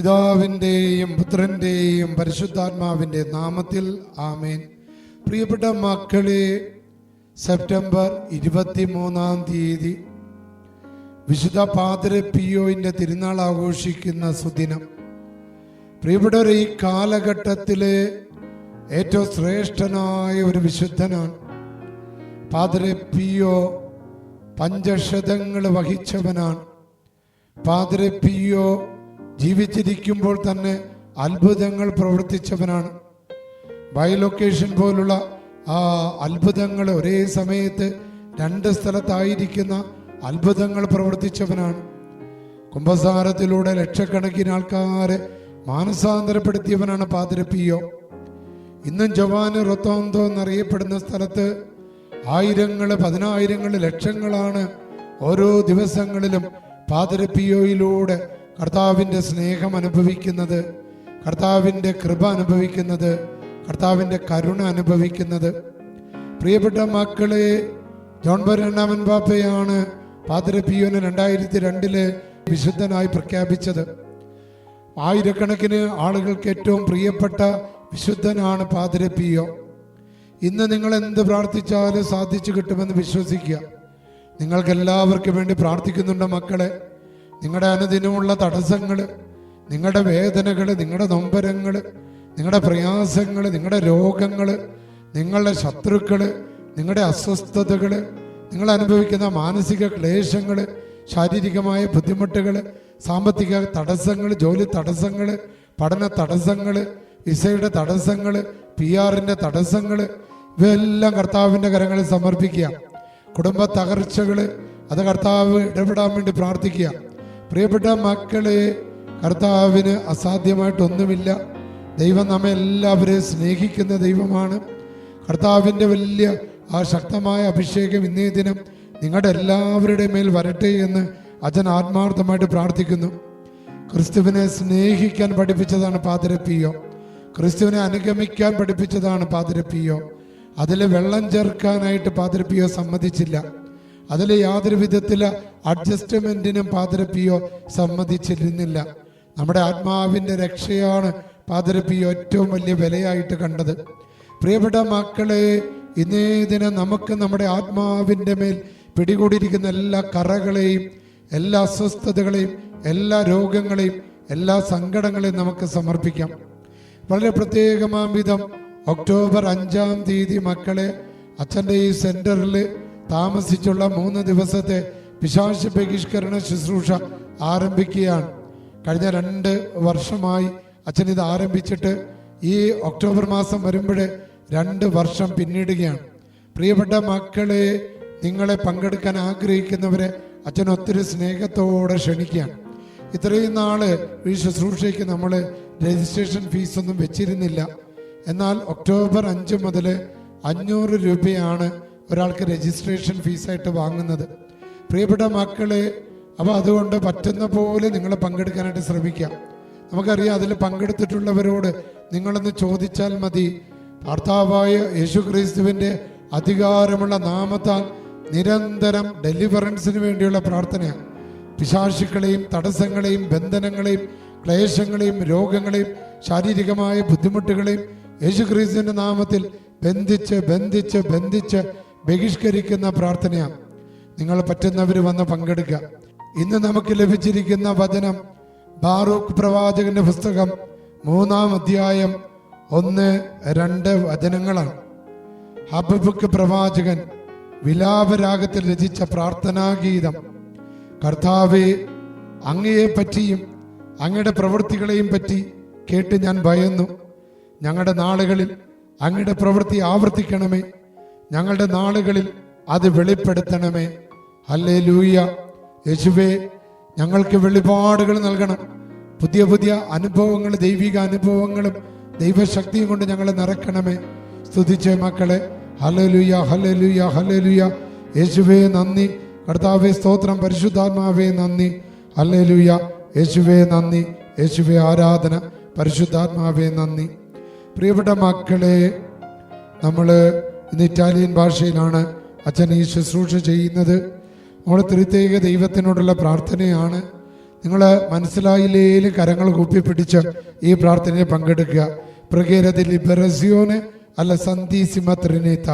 പിതാവിന്റെയും പുത്രന്റെയും പരിശുദ്ധാത്മാവിന്റെ നാമത്തിൽ ആമേൻ. പ്രിയപ്പെട്ട മക്കളെ സെപ്റ്റംബർ ഇരുപത്തി മൂന്നാം തീയതി വിശുദ്ധ പാതിര പിയോയിന്റെ തിരുനാൾ ആഘോഷിക്കുന്ന സുദിനം. പ്രിയപ്പെട്ടവർ ഈ കാലഘട്ടത്തിലെ ഏറ്റവും ശ്രേഷ്ഠനായ ഒരു വിശുദ്ധനാണ് പാതിര പിയോ. പഞ്ചശതങ്ങൾ വഹിച്ചവനാണ്. പാതിര പിയോ ജീവിച്ചിരിക്കുമ്പോൾ തന്നെ അത്ഭുതങ്ങൾ പ്രവർത്തിച്ചവനാണ്. ബൈലൊക്കേഷൻ പോലുള്ള ആ അത്ഭുതങ്ങൾ ഒരേ സമയത്ത് രണ്ട് സ്ഥലത്തായിരിക്കുന്ന അത്ഭുതങ്ങൾ പ്രവർത്തിച്ചവനാണ്. കുംഭസാരത്തിലൂടെ ലക്ഷക്കണക്കിന് ആൾക്കാരെ മാനസാന്തരപ്പെടുത്തിയവനാണ് പാതിരപ്പിയോ ഇന്നും ജവാന് റൊത്തോന്തോ എന്നറിയപ്പെടുന്ന സ്ഥലത്ത് ആയിരങ്ങൾ പതിനായിരങ്ങൾ ലക്ഷങ്ങളാണ് ഓരോ ദിവസങ്ങളിലും പാതിരപ്പിയോയിലൂടെ കർത്താവിന്റെ സ്നേഹം അനുഭവിക്കുന്നത് കർത്താവിന്റെ കൃപ അനുഭവിക്കുന്നത് കർത്താവിന്റെ കരുണ അനുഭവിക്കുന്നത്. പ്രിയപ്പെട്ട മക്കളെ ജോൺ ബരണ്ണാമൻ പാപ്പയാണ് പാതിരപ്പിയോനെ രണ്ടായിരത്തി രണ്ടിൽ വിശുദ്ധനായി പ്രഖ്യാപിച്ചത്. ആയിരക്കണക്കിന് ആളുകൾക്ക് ഏറ്റവും പ്രിയപ്പെട്ട വിശുദ്ധനാണ് പാതിരപ്പിയോ ഇന്ന് നിങ്ങൾ എന്ത് പ്രാർത്ഥിച്ചാലും സാധിച്ചു കിട്ടുമെന്ന് വിശ്വസിക്കുക. നിങ്ങൾക്ക് എല്ലാവർക്കും വേണ്ടി പ്രാർത്ഥിക്കുന്നുണ്ട് മക്കളെ. നിങ്ങളുടെ അനുദിനമുള്ള തടസ്സങ്ങൾ നിങ്ങളുടെ വേദനകൾ നിങ്ങളുടെ നൊമ്പരങ്ങൾ നിങ്ങളുടെ പ്രയാസങ്ങൾ നിങ്ങളുടെ രോഗങ്ങൾ നിങ്ങളുടെ ശത്രുക്കൾ നിങ്ങളുടെ അസ്വസ്ഥതകൾ നിങ്ങൾ അനുഭവിക്കുന്ന മാനസിക ക്ലേശങ്ങൾ ശാരീരികമായ ബുദ്ധിമുട്ടുകൾ സാമ്പത്തിക തടസ്സങ്ങൾ ജോലി തടസ്സങ്ങൾ പഠന തടസ്സങ്ങൾ വിസയുടെ തടസ്സങ്ങൾ പി ആറിന്റെ തടസ്സങ്ങൾ ഇവയെല്ലാം കർത്താവിന്റെ കരങ്ങളിൽ സമർപ്പിക്കുക. കുടുംബ തകർച്ചകൾ അത് കർത്താവ് ഇടപെടാൻ വേണ്ടി പ്രാർത്ഥിക്കുക. പ്രിയപ്പെട്ട മക്കളെ കർത്താവിന് അസാധ്യമായിട്ടൊന്നുമില്ല. ദൈവം നമ്മെ എല്ലാവരെയും സ്നേഹിക്കുന്ന ദൈവമാണ്. കർത്താവിന്റെ വലിയ ആ ശക്തമായ അഭിഷേകം ഇന്നേ ദിനം നിങ്ങളുടെ എല്ലാവരുടെ മേൽ വരട്ടെ എന്ന് അച്ഛൻ ആത്മാർത്ഥമായിട്ട് പ്രാർത്ഥിക്കുന്നു. ക്രിസ്തുവിനെ സ്നേഹിക്കാൻ പഠിപ്പിച്ചതാണ് പാതിരപ്പിയോ ക്രിസ്തുവിനെ അനുഗമിക്കാൻ പഠിപ്പിച്ചതാണ് പാതിരപ്പിയോ അതിൽ വെള്ളം ചേർക്കാനായിട്ട് പാതിരപ്പിയോ സമ്മതിച്ചില്ല. അതിൽ യാതൊരു വിധത്തിൽ അഡ്ജസ്റ്റ്മെന്റിനും പാതിരപ്പിയോ സമ്മതിച്ചിരുന്നില്ല. നമ്മുടെ ആത്മാവിന്റെ രക്ഷയാണ് പാതിരപ്പിയോ ഏറ്റവും വലിയ വിലയായിട്ട് കണ്ടത്. പ്രിയപ്പെട്ട മക്കളെ ഇന്നേ ദിനം നമുക്ക് നമ്മുടെ ആത്മാവിന്റെ മേൽ പിടികൂടിയിരിക്കുന്ന എല്ലാ കറകളെയും എല്ലാ അസ്വസ്ഥതകളെയും എല്ലാ രോഗങ്ങളെയും എല്ലാ സങ്കടങ്ങളെയും നമുക്ക് സമർപ്പിക്കാം. വളരെ പ്രത്യേകമാം വിധം ഒക്ടോബർ അഞ്ചാം തീയതി മക്കളെ അച്ഛന്റെ ഈ സെന്ററിൽ താമസിച്ചുള്ള മൂന്ന് ദിവസത്തെ പിശാശ ബഹിഷ്കരണ ശുശ്രൂഷ ആരംഭിക്കുകയാണ്. കഴിഞ്ഞ രണ്ട് വർഷമായി അച്ഛൻ ഇത് ആരംഭിച്ചിട്ട് ഈ ഒക്ടോബർ മാസം വരുമ്പോൾ രണ്ട് വർഷം പിന്നിടുകയാണ്. പ്രിയപ്പെട്ട മക്കളെ നിങ്ങളെ പങ്കെടുക്കാൻ ആഗ്രഹിക്കുന്നവരെ അച്ഛൻ ഒത്തിരി സ്നേഹത്തോടെ ക്ഷണിക്കുകയാണ്. ഇത്രയും നാൾ ഈ ശുശ്രൂഷയ്ക്ക് നമ്മൾ രജിസ്ട്രേഷൻ ഫീസൊന്നും വെച്ചിരുന്നില്ല. എന്നാൽ ഒക്ടോബർ അഞ്ച് മുതൽ അഞ്ഞൂറ് രൂപയാണ് ഒരാൾക്ക് രജിസ്ട്രേഷൻ ഫീസായിട്ട് വാങ്ങുന്നത്. പ്രിയപ്പെട്ട മക്കളെ അപ്പോൾ അതുകൊണ്ട് പറ്റുന്ന പോലെ നിങ്ങൾ പങ്കെടുക്കാനായിട്ട് ശ്രമിക്കാം. നമുക്കറിയാം അതിൽ പങ്കെടുത്തിട്ടുള്ളവരോട് നിങ്ങളൊന്ന് ചോദിച്ചാൽ മതി. ഭർത്താവായ യേശു ക്രിസ്തുവിന്റെ അധികാരമുള്ള നാമത്താൽ നിരന്തരം ഡെലിവറൻസിന് വേണ്ടിയുള്ള പ്രാർത്ഥനയാണ് പിശാശുക്കളെയും തടസ്സങ്ങളെയും ബന്ധനങ്ങളെയും ക്ലേശങ്ങളെയും രോഗങ്ങളെയും ശാരീരികമായ ബുദ്ധിമുട്ടുകളെയും യേശു യേശുക്രിസ്തുവിന്റെ നാമത്തിൽ ബന്ധിച്ച് ബന്ധിച്ച് ബന്ധിച്ച് ബഹിഷ്കരിക്കുന്ന പ്രാർത്ഥനയാണ് നിങ്ങൾ പറ്റുന്നവർ വന്ന് പങ്കെടുക്കുക ഇന്ന് നമുക്ക് ലഭിച്ചിരിക്കുന്ന വചനം ബാറൂഖ് പ്രവാചകന്റെ പുസ്തകം മൂന്നാം അധ്യായം ഒന്ന് രണ്ട് വചനങ്ങളാണ്. ഹബബുക്ക് പ്രവാചകൻ വിലാപരാഗത്തിൽ രചിച്ച പ്രാർത്ഥനാഗീതം. കർത്താവെ അങ്ങയെ പറ്റിയും അങ്ങയുടെ പ്രവൃത്തികളെയും പറ്റി കേട്ട് ഞാൻ ഭയന്നു. ഞങ്ങളുടെ നാളുകളിൽ അങ്ങയുടെ പ്രവൃത്തി ആവർത്തിക്കണമേ. ഞങ്ങളുടെ നാളുകളിൽ അത് വെളിപ്പെടുത്തണമേ. അല്ലേ ലൂയ യേശുവേ ഞങ്ങൾക്ക് വെളിപാടുകൾ നൽകണം. പുതിയ പുതിയ അനുഭവങ്ങൾ ദൈവിക അനുഭവങ്ങളും ദൈവശക്തിയും കൊണ്ട് ഞങ്ങളെ നിറക്കണമേ സ്തുതിച്ചേ മക്കളെ. ഹലലുയ ഹലലുയ ഹലലുയ യേശുവേ നന്ദി. കർത്താവെ സ്തോത്രം. പരിശുദ്ധാത്മാവേ നന്ദി. ഹല്ലേലൂയ. യേശുവേ നന്ദി. യേശുവേ ആരാധന. പരിശുദ്ധാത്മാവേ നന്ദി. പ്രിയപ്പെട്ട മക്കളെ നമ്മൾ ഇന്ന് ഇറ്റാലിയൻ ഭാഷയിലാണ് അച്ഛൻ ഈ ശുശ്രൂഷ ചെയ്യുന്നത് നമ്മുടെ തിരുത്തേക ദൈവത്തിനോടുള്ള പ്രാർത്ഥനയാണ് നിങ്ങൾ മനസ്സിലായില്ലേലും കരങ്ങൾ കൂപ്പിപ്പിടിച്ച് ഈ പ്രാർത്ഥനയിൽ പങ്കെടുക്കുക പ്രകേരതി ലിബറസിയോനെ അല്ല സന്തീസിമ ത്രിനേത്ത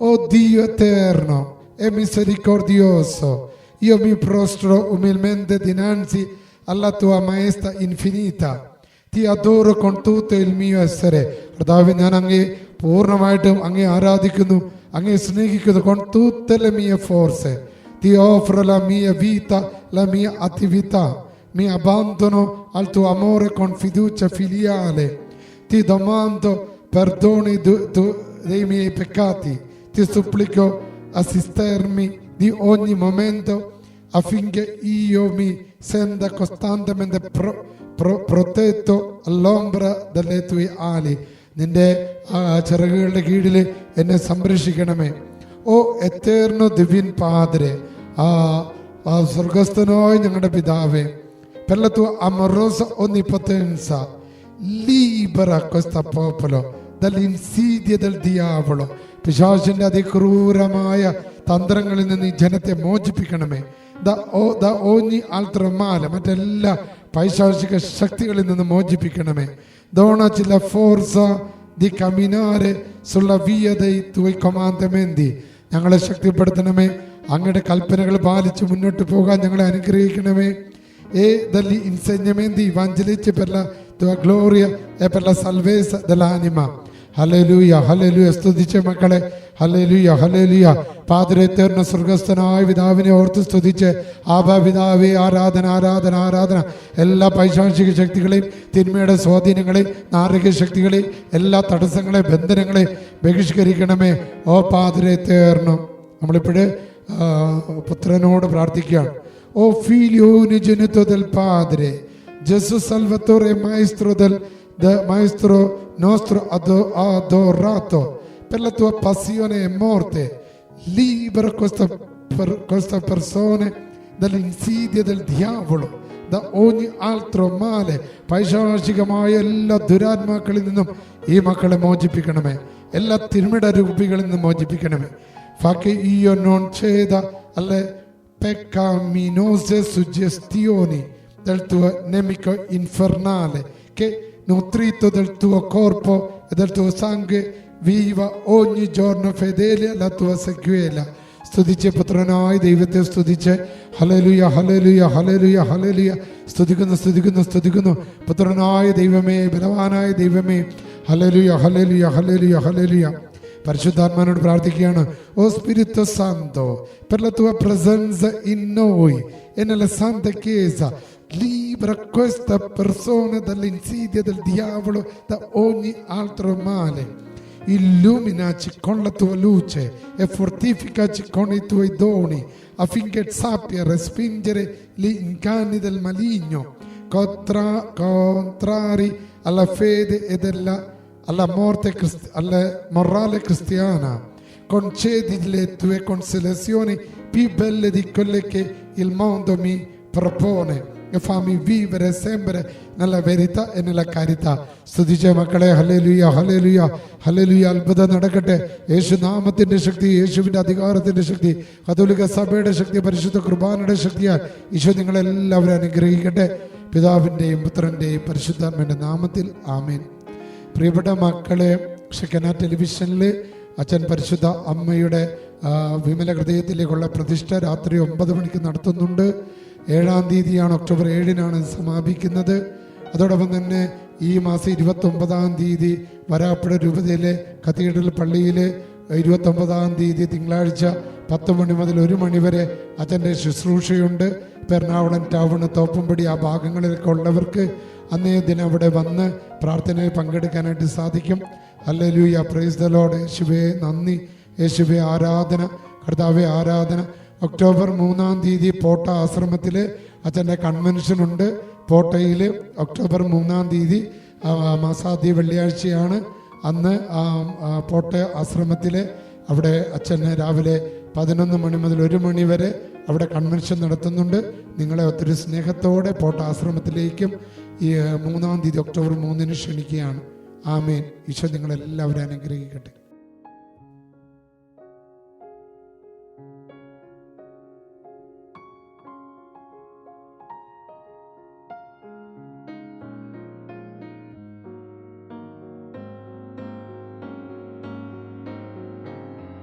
ഓ eterno e misericordioso, io mi prostro umilmente dinanzi alla tua maestà infinita. Ti adoro con tutto il mio essere. കർത്താവ് ഞാൻ അങ്ങേ പൂർണ്ണമായിട്ടും അങ്ങേ ആരാധിക്കുന്നു അങ്ങേ സ്നേഹിക്കുന്നു con tutte le mie forze. Ti offro la mia vita, la mia attività. Mi abbandono al tuo amore con fiducia filiale. Ti domando perdoni du- tu- dei miei peccati. Ti supplico assistermi di ogni momento affinché io mi senta costantemente pro- pro- protetto all'ombra delle tue ali. നിന്റെ ആ ചിറകുകളുടെ കീഴിൽ എന്നെ സംരക്ഷിക്കണമേ. ഓ എത്തേർണോ ദിവ്യൻ പാദരെ ആ ആ സ്വർഗസ്ഥനായ ഞങ്ങളുടെ പിതാവേ. പെല്ലത്തു അമറോസ questo popolo dall'insidia del diavolo. പിശാചിന്റെ അതിക്രൂരമായ തന്ത്രങ്ങളിൽ നിന്ന് ഈ ജനത്തെ മോചിപ്പിക്കണമേ. ദ ഓ- ദ ഓഞ്ഞി ആൽത്രമാല മറ്റെല്ലാ പൈശാചിക ശക്തികളിൽ നിന്ന് മോചിപ്പിക്കണമേ sulla via dei tuoi comandamenti. ഞങ്ങളെ ശക്തിപ്പെടുത്തണമേ അങ്ങയുടെ കൽപ്പനകൾ പാലിച്ച് മുന്നോട്ട് പോകാൻ ഞങ്ങളെ അനുഗ്രഹിക്കണമേ e dagli insegnamenti evangelici per la tua gloria e per la. ഹല്ലേലൂയ ഹല്ലേലൂയ സ്തുതിച്ച മക്കളെ. ഹലലൂയ ഹലലൂയ തേർന്ന സ്വർഗസ്ഥനായ പിതാവിനെ ഓർത്ത് സ്തുതിച്ച് ആഭാ പിതാവേ ആരാധന ആരാധന ആരാധന. എല്ലാ പൈശാചിക ശക്തികളെയും തിന്മയുടെ സ്വാധീനങ്ങളെയും നാരിക ശക്തികളെയും എല്ലാ തടസ്സങ്ങളെ ബന്ധനങ്ങളെ ബഹിഷ്കരിക്കണമേ. ഓ പാതിരെ തീർന്നു നമ്മളിപ്പോഴ് പുത്രനോട് പ്രാർത്ഥിക്കുകയാണ്. ഓ ഫീലിയോ unigenito Pathira ജസു സൽവത്തോറെ Maestro del, del Maestro nostro ado- adorato, per la tua passione e morte, libera questa, per, questa persona dall'insidia del diavolo, da ogni altro male, പൈശാചികമായ എല്ലാ ദുരാത്മാക്കളിൽ നിന്നും ഈ മക്കളെ മോചിപ്പിക്കണമേ എല്ലാ തിന്മയുടെ രൂപികളിൽ നിന്നും മോചിപ്പിക്കണമേ ഫാക്കെ io non ceda alle peccaminose suggestioni del tuo nemico infernale che nutrito del tuo corpo e del tuo sangue viva ogni giorno fedele alla tua sequela സ്തുതിച്ച് പുത്രനായ ദൈവത്തെ സ്തുതിച്ച് ഹലലുയ ഹലലുയ ഹലലുയ ഹലലുയ സ്തുതിക്കുന്നു സ്തുതിക്കുന്നു സ്തുതിക്കുന്നു പുത്രനായ ദൈവമേ ബലവാനായ ദൈവമേ ഹലലുയ ഹലലുയ ഹലലുയ ഹലലുയ പരിശുദ്ധാത്മാനോട് പ്രാർത്ഥിക്കുകയാണ് ഓ Spirito Santo per la tua presenza in noi e nella santa chiesa libera questa persona dall'insidia del diavolo da ogni altro male illuminaci con la tua luce e fortificaci con i tuoi doni affinché sappia respingere gli inganni del maligno contra- contrari alla fede e della alla morte alla morale cristiana. Concedi le tue consolazioni più belle di quelle che il mondo mi propone e fammi vivere sempre nella verità e nella carità. സ്തുതിച്ച മക്കളെ hallelujah hallelujah hallelujah അത്ഭുതം നടക്കട്ടെ യേശു നാമത്തിന്റെ ശക്തി യേശുവിന്റെ അധികാരത്തിന്റെ ശക്തി കത്തോലിക സഭയുടെ ശക്തി പരിശുദ്ധ കുർബാനയുടെ ശക്തിയാൽ ഈശോ നിങ്ങളെല്ലാവരും അനുഗ്രഹിക്കട്ടെ പിതാവിന്റെയും പുത്രന്റെയും പരിശുദ്ധാത്മന്റെ നാമത്തിൽ ആമേൻ പ്രിയപ്പെട്ട മക്കളെ ഷെക്കന ടെലിവിഷനിൽ അച്ഛൻ പരിശുദ്ധ അമ്മയുടെ വിമല ഹൃദയത്തിലേക്കുള്ള പ്രതിഷ്ഠ രാത്രി ഒമ്പത് മണിക്ക് നടത്തുന്നുണ്ട്. ഏഴാം തീയതിയാണ് ഒക്ടോബർ ഏഴിനാണ് സമാപിക്കുന്നത്. അതോടൊപ്പം തന്നെ ഈ മാസം ഇരുപത്തൊമ്പതാം തീയതി വരാപ്പുഴ രൂപതയിലെ കത്തീഡ്രൽ പള്ളിയിൽ ഇരുപത്തൊമ്പതാം തീയതി തിങ്കളാഴ്ച പത്ത് മണി മുതൽ ഒരു മണി വരെ അച്ഛന്റെ ശുശ്രൂഷയുണ്ട്. എറണാകുളം ടൗണ് തോപ്പുംപടി ആ ഭാഗങ്ങളിലൊക്കെ ഉള്ളവർക്ക് അന്നേ ദിനം അവിടെ വന്ന് പ്രാർത്ഥനയിൽ പങ്കെടുക്കാനായിട്ട് സാധിക്കും. അല്ലലൂയ പ്രൈസ് ദ ലോഡ് യേശുവേ നന്ദി യേശുവെ ആരാധന കർത്താവെ ആരാധന. ഒക്ടോബർ മൂന്നാം തീയതി പോട്ട ആശ്രമത്തിൽ അച്ഛന്റെ കൺവെൻഷൻ ഉണ്ട്. പോട്ടയിൽ ഒക്ടോബർ മൂന്നാം തീയതി മാസാദ്യ വെള്ളിയാഴ്ചയാണ്. അന്ന് പോട്ട ആശ്രമത്തിൽ അവിടെ അച്ഛന് രാവിലെ പതിനൊന്ന് മണി മുതൽ ഒരു മണി വരെ അവിടെ കൺവെൻഷൻ നടത്തുന്നുണ്ട്. നിങ്ങളെ ഒത്തിരി സ്നേഹത്തോടെ പോട്ട ആശ്രമത്തിലേക്കും ഈ മൂന്നാം തീയതി ഒക്ടോബർ മൂന്നിന് ക്ഷണിക്കുകയാണ്. ആമേൻ. ഈശോ നിങ്ങളെല്ലാവരും അനുഗ്രഹിക്കട്ടെ.